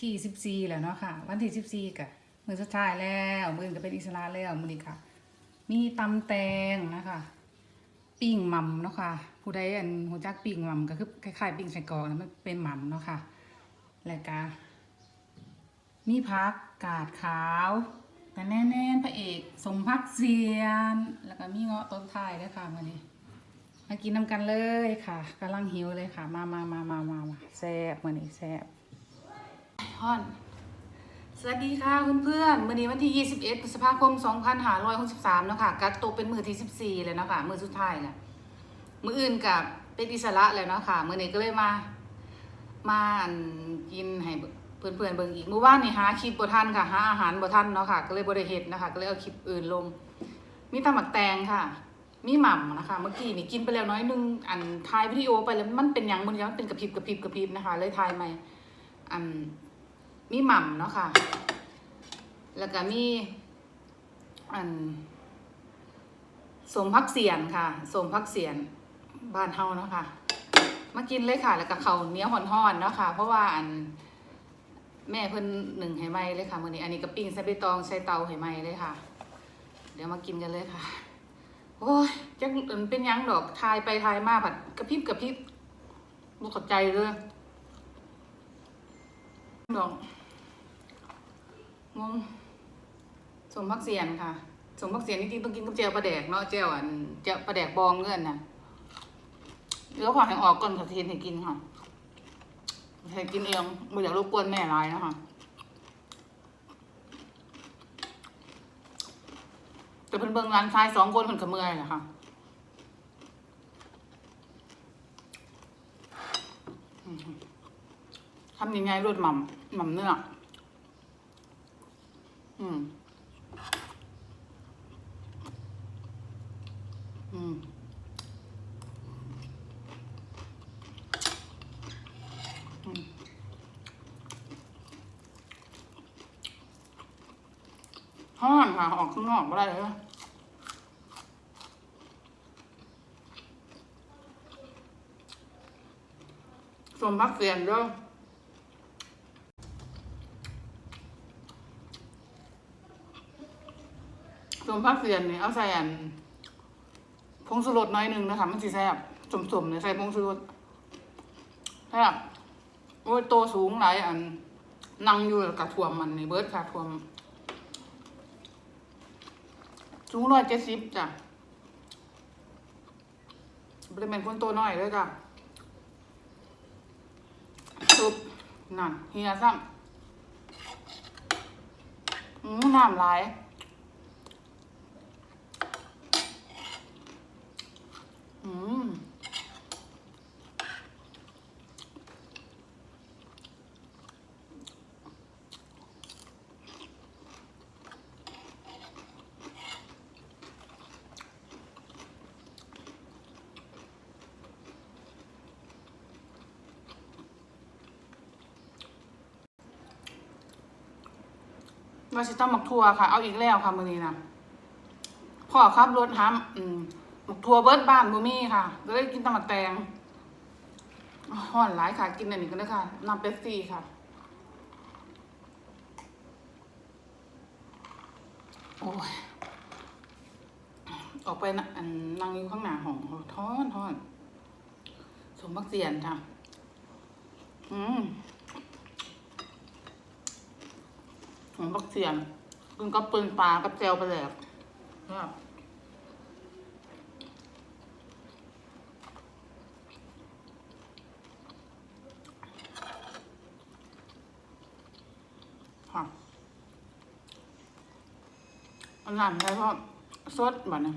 ที่สิบสี่แล้วเนาะค่ะ วันที่สิบสี่กะมือสุดท้ายแล้วมือก็เป็นอิสระแล้วมือนี้ค่ะ มีตำแตงนะคะปิ้งหม่ำเนาะค่ะ ผู้ใดอันหูจักปิ้งหม่ำก็คือคล้ายๆปิ้งไส้กรอกนะมันเป็นหม่ำเนาะค่ะแล้วก็มีพักกาดขาวแต่แน่นๆพระเอกสมพักเสียน แล้วก็มีเงาะต้นท้ายด้วยค่ะวันนี้มากินน้ำกันเลยค่ะกำลังหิวเลยค่ะ มามามามามามาแซ่บมือนี้แซ่บ ฮอน สวัสดีค่ะเพื่อนๆมื่อนี้วันที่ 21พฤษภาคม 2563เนาะค่ะกักตัวเป็นมือที่ 14 เลยเนาะค่ะมือสุดท้ายแหละมืออื่นกับเป็นอิสระแล้วเนาะค่ะมื่อนี้ก็เลยมา มาอันกินให้เพื่อนๆเบิ่งอีกเมื่อวานนี่หาคลิปบ่ทันค่ะหาอาหารบ่ทันเนาะค่ะก็เลยบ่ได้เฮ็ดนะคะก็เลยเอาคลิปอื่นลง มีตำหมักแตงค่ะ มีหม่ำนะคะ เมื่อกี้นี่กินไปแล้วน้อยนึงอันถ่ายวิดีโอไปแล้วมันเป็นหยังมันยังเป็นกระพริบกระพริบกระพริบนะคะ เลยถ่ายใหม่อัน มีหม่ำเนาะค่ะ แล้วก็มีอันสมพักเสียนค่ะสมพักเสียนบ้านเฮาเนาะค่ะมากินเลยค่ะ แล้วก็เขาเนี้ยห่อนๆเนาะค่ะ เพราะว่าอันแม่เพิ่นหนึ่งให้ไหมเลยค่ะมื้อนี้อันนี้ก็ปิ้งใส่ใบตองใส่เตาให้ไหมเลยค่ะ เดี๋ยวมากินกันเลยค่ะ โอ้ยจักมันเป็นยังดอกทายไปทายมาผัดกระพริบกระพริบบ่เข้าใจเลยดอก งงสมพักเสียนค่ะ สมพักเสียนจริงๆต้องกินกับเจียวปลาแดกเนาะเจียวอันเจียวปลาแดกบองเงื่อนน่ะเดี๋ยวขอให้ออกก่อนค่ะเทนให้กินค่ะให้กินเองไม่อยากรบกวนแม่ร้ายนะคะแต่เพิ่นเบิ่งร้านชายสองคนเพิ่นก็เมื่อยแหละค่ะทำยังไงรวดหม่ำหม่ำเนื้อ อืม อืม อืมห้อนค่ะออกข้างนอกไม่ได้เลยสมพักเสียนเด้วยส มพักเสียนเนี่ยเอาใส่อันผงชูรสน้อยหนึ่งนะคะ มันสิแซ่บสมๆเนี่ยใส่ผงชูรสแซ่บโอ้ยโตสูงหลายอันนั่งอยู่กับท่วมมันนี่เบิร์ดค่ะท่วมสูงร้อยเจ็ดสิบจ้ะบริเวณคนตัวน้อยเลยจ้ะซุปนั่นเฮียซ้ำอืมน้ำหลาย อืม ว่าสิต้องหมักทัวค่ะ เอาอีกแล้วค่ะมื้อนี้นะพ่อครับรถห้ามหมักทัวเบิร์ดบ้านบ่มีค่ะก็เลยกินตำหมักแตงห่อนหลายค่ะ กินอันนี้กันเลยค่ะน้ำเป๊ปซี่ค่ะโอ้ยออกไปนะอันนั่งอยู่ข้างหน้าห้องท้อนท้อนสมบักเสียนค่ะ อืม ของบักเสียนกินกับปืนปลากับแจวไปแหลกเนี่ยค่ะอันนั้นใช่เพราะสดแบบนี้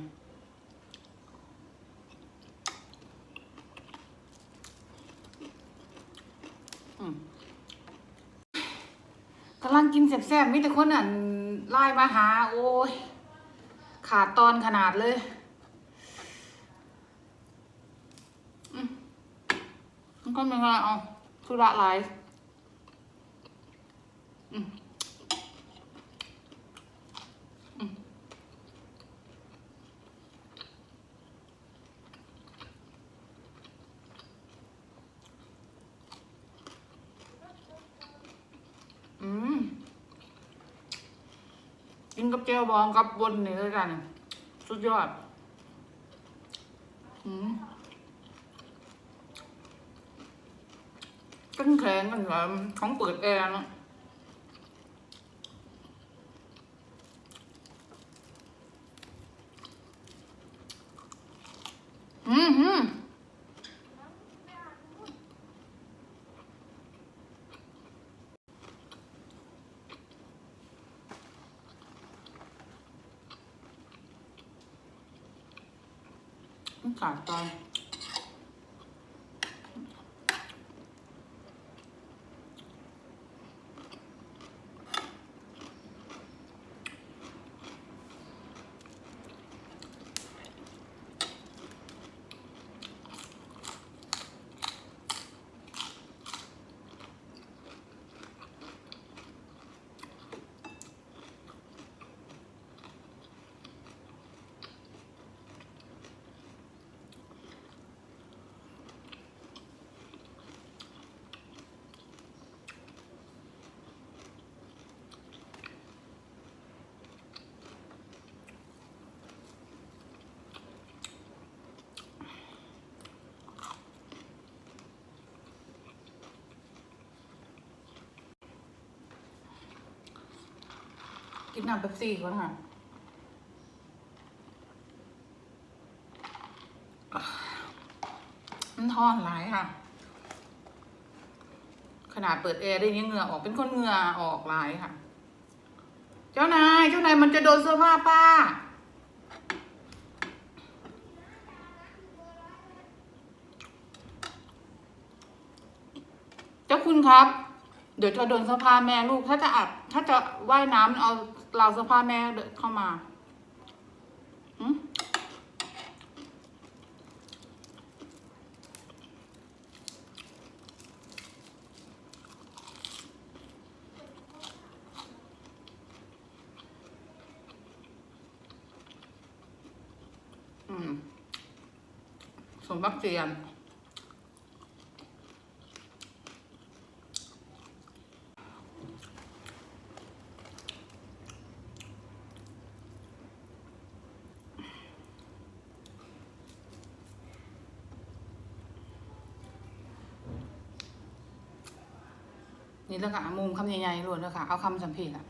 อืม กินแซ่บๆมีแต่คนอะไล่มาหา โอ้ย ขาดตอนขนาดเลยอืมมันก็ไม่ง่ายเอาธุระไลา กินกับเจลบองกับบนนี่เลยกันสุดยอดอืมเป็นแข็งกันแบบของเปิดแอร์เนาะอืมอืม มัน กินน้ำเป๊ปซี่ก่อนค่ะมันทอนหลายค่ะ ขนาดเปิดแอร์ได้ยังเหงื่อออกเป็นคนเหงื่อออกหลายค่ะ เจ้านาย เจ้านายมันจะโดนเสื้อผ้าป้าเจ้าคุณครับ เดี๋ยวจะโดนเสื้อผ้าแม่ลูก ถ้าจะอาบถ้าจะว่ายน้ำเอาราวเสื้อผ้าแม่เข้ามาอืมสมบักเจียนแล้วก็เอามุม คำใหญ่ๆล้วนแล้วค่ะ เอาคำสัมเพลอะ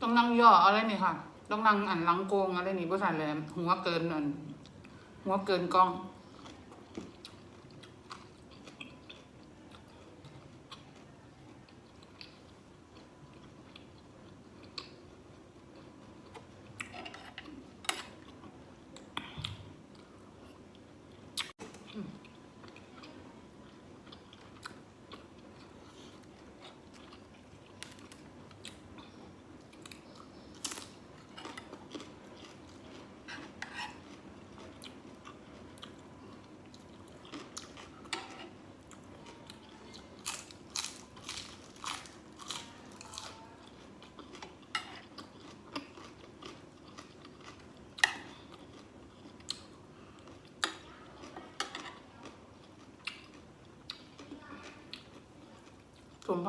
ต้องนั่งย่ออะไรนี่ค่ะ ต้องนั่งอันลังโกงอะไรนี่บริษัทแหลมหัวเกินอันหัวเกินกล้อง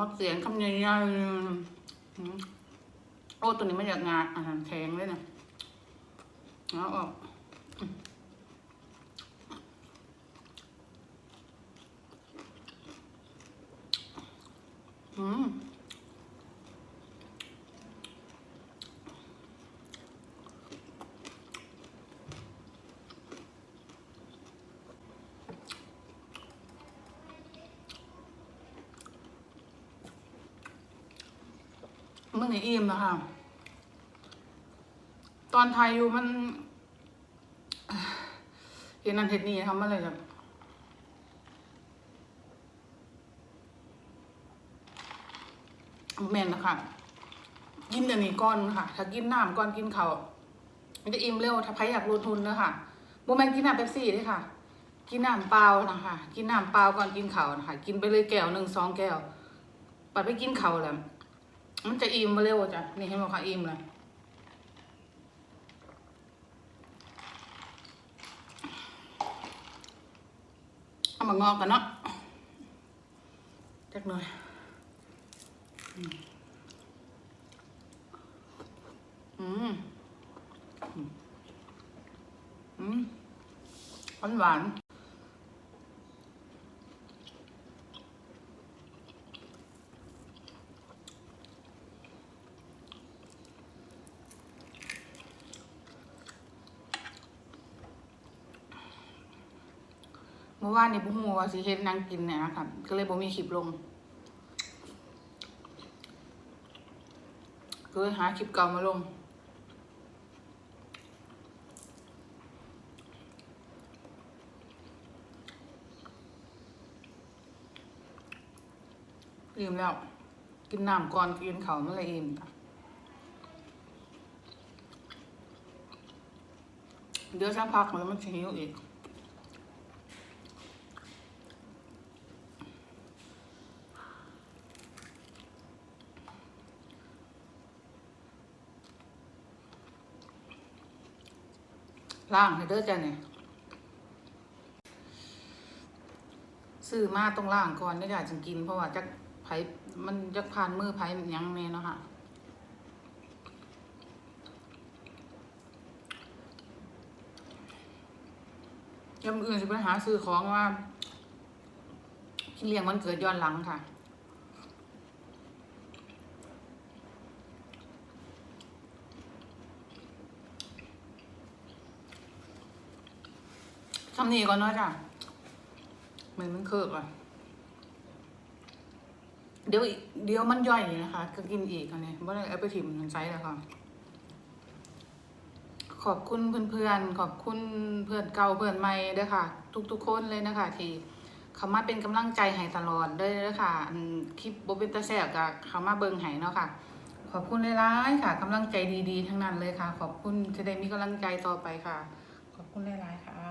พักเสียงคำใหญ่ๆโอ้ตัวนี้ไม่อยากงานอาหารแข็งเลยนะแล้วออกอืมเมื่อไหร่อิ่มนะคะ ตอนไทยอยู่มันเห็นนั่นเห็นนี่ทำอะไรแบบแม่นนะคะ กินเดี๋ยวนี้ก่อนค่ะ ถ้ากินน้ำก่อนกินเขามันจะอิ่มเร็ว ถ้าใครอยากลงทุนเนะค่ะโมแมนกินน้ำเป๊ปซี่ด้วยค่ะ กินน้ำเปล่านะคะ กินน้ำเปล่าก่อนกินเขานะคะ กินไปเลยแก้วหนึ่งสองแก้ว ปัดไปกินเขาแล้ว มันจะอิ่มมาเร็วจ้ะ นี่เห็นบอกค่ะอิ่มเลยเอามางอกกันเนาะจักหน่อยอืมอืมอืมหวานหวาน มื่อวานนี่บุ้งมัวสิเฮ็ดนางกินเนี่ยนะคะก็เลยบ่มีคลิปลงก็เลยหาคลิปเก่ามาลงอิ่มแล้ว กินน้ำก่อนกินเขาเมื่อไรอิ่มเดี๋ยวสักพักแล้วมันจะหิวอีก ล่างให้เด้อจ้ะเนี่ยซื้อมาต้องล่างก่อนได้อยากจะกิน เพราะว่าจักไผมันจักผ่านมือไผยังแน่เนาะค่ะยามอื่นสิไปหาซื้อของว่าเลี้ยงวันเกิดย้อนหลังค่ะ ทำนี่ก่อนเนาะจ้ะเหมือนมันเคิร์กอะเดี๋ยวอีกเดี๋ยวมันย่อยนะคะ ก็กินอีกอันนี้บ่ได้เอาไปถิ่มมันไซส์แล้วค่ะขอบคุณเพื่อนๆ ขอบคุณเพื่อนเก่าเพื่อนใหม่เด้อค่ะ ทุกๆคนเลยนะคะ ที่เขามาเป็นกำลังใจให้ตลอดเด้อค่ะคลิปโบเป็นตาแซ่บก็เขามาเบิงให้เนาะค่ะ ขอบคุณหลายๆค่ะกำลังใจดีๆ ทั้งนั้นเลยค่ะ ขอบคุณจะได้มีกำลังใจต่อไปค่ะ ขอบคุณหลายๆค่ะ